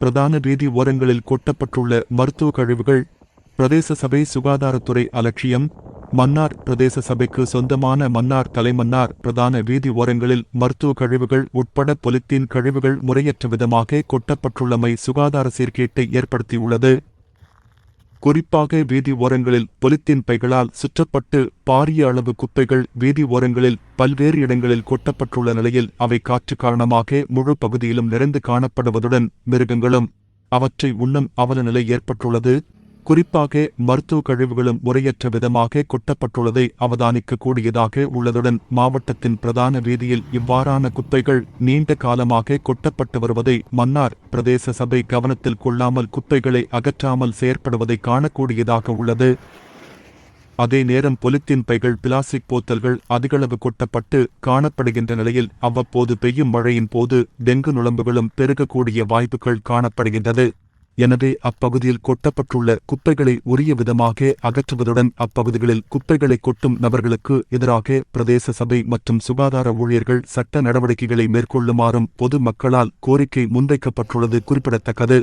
பிரதான வீதி ஓரங்களில் கொட்டப்பட்டுள்ள மருத்துவ கழிவுகள் பிரதேச சபை சுகாதாரத்துறை அலட்சியம் மன்னார் பிரதேச சபைக்கு சொந்தமான மன்னார் தலைமன்னார் பிரதான வீதி ஓரங்களில் மருத்துவ கழிவுகள் உட்பட பொலித்தீன் கழிவுகள் முறையற்ற விதமாக கொட்டப்பட்டுள்ளமை சுகாதார சீர்கேட்டை ஏற்படுத்தியுள்ளது. குறிப்பாக வீதி ஓரங்களில் பொலித்தீன் பைகளால் சுற்றப்பட்டு பாரிய அளவு குப்பைகள் வீதி ஓரங்களில் பல்வேறு இடங்களில் கொட்டப்பட்டுள்ள நிலையில் அவை காற்று காரணமாக முழு பகுதியிலும் நிறைந்து காணப்படுவதுடன் மிருகங்களும் அவற்றை உண்ணும் அவல நிலை ஏற்பட்டுள்ளது. குறிப்பாக மருத்துவ கழிவுகளும் முறையற்ற விதமாக கொட்டப்பட்டுள்ளதை அவதானிக்கக்கூடியதாக உள்ளதுடன் மாவட்டத்தின் பிரதான வீதியில் இவ்வாறான குப்பைகள் நீண்ட காலமாக கொட்டப்பட்டு வருவதை மன்னார் பிரதேச சபை கவனத்தில் கொள்ளாமல் குப்பைகளை அகற்றாமல் செயற்படுவதை காணக்கூடியதாக உள்ளது. அதே நேரம் பொலித்தீன் பைகள் பிளாஸ்டிக் போத்தல்கள் அதிகளவு கொட்டப்பட்டு காணப்படுகின்ற நிலையில் அவ்வப்போது பெய்யும் மழையின் போது டெங்கு நுழம்புகளும் பெருகக்கூடிய வாய்ப்புகள் காணப்படுகின்றது. எனவே அப்பகுதியில் கொட்டப்பட்டுள்ள குப்பைகளை உரிய விதமாக அகற்றுவதுடன் அப்பகுதிகளில் குப்பைகளை கொட்டும் நபர்களுக்கு எதிராக பிரதேச சபை மற்றும் சுகாதார ஊழியர்கள் சட்ட நடவடிக்கைகளை மேற்கொள்ளுமாறும் பொது மக்களால் கோரிக்கை முன்வைக்கப்பட்டுள்ளது குறிப்பிடத்தக்கது.